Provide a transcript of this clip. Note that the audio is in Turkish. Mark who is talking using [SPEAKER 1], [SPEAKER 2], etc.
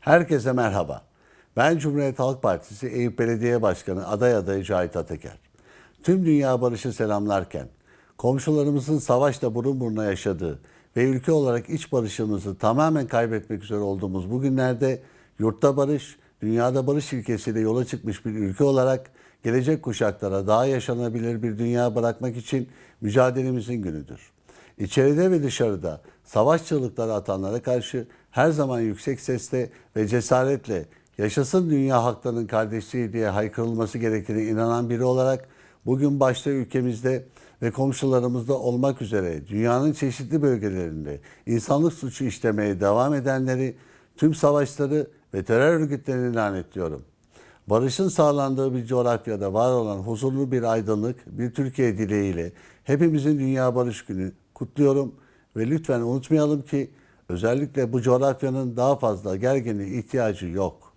[SPEAKER 1] Herkese merhaba. Ben Cumhuriyet Halk Partisi Eyüp Belediye Başkanı aday adayı Cahit Ateker. Tüm dünya barışı selamlarken, komşularımızın savaşla burun buruna yaşadığı ve ülke olarak iç barışımızı tamamen kaybetmek üzere olduğumuz bu günlerde yurtta barış, dünyada barış ilkesiyle yola çıkmış bir ülke olarak gelecek kuşaklara daha yaşanabilir bir dünya bırakmak için mücadelemizin günüdür. İçeride ve dışarıda savaş çığlıkları atanlara karşı her zaman yüksek sesle ve cesaretle yaşasın dünya haklarının kardeşliği diye haykırılması gerektiğine inanan biri olarak bugün başta ülkemizde ve komşularımızda olmak üzere dünyanın çeşitli bölgelerinde insanlık suçu işlemeye devam edenleri, tüm savaşları ve terör örgütlerini lanetliyorum. Barışın sağlandığı bir coğrafyada var olan huzurlu bir aydınlık, bir Türkiye dileğiyle hepimizin Dünya Barış Günü kutluyorum ve lütfen unutmayalım ki özellikle bu coğrafyanın daha fazla gerginliğe ihtiyacı yok.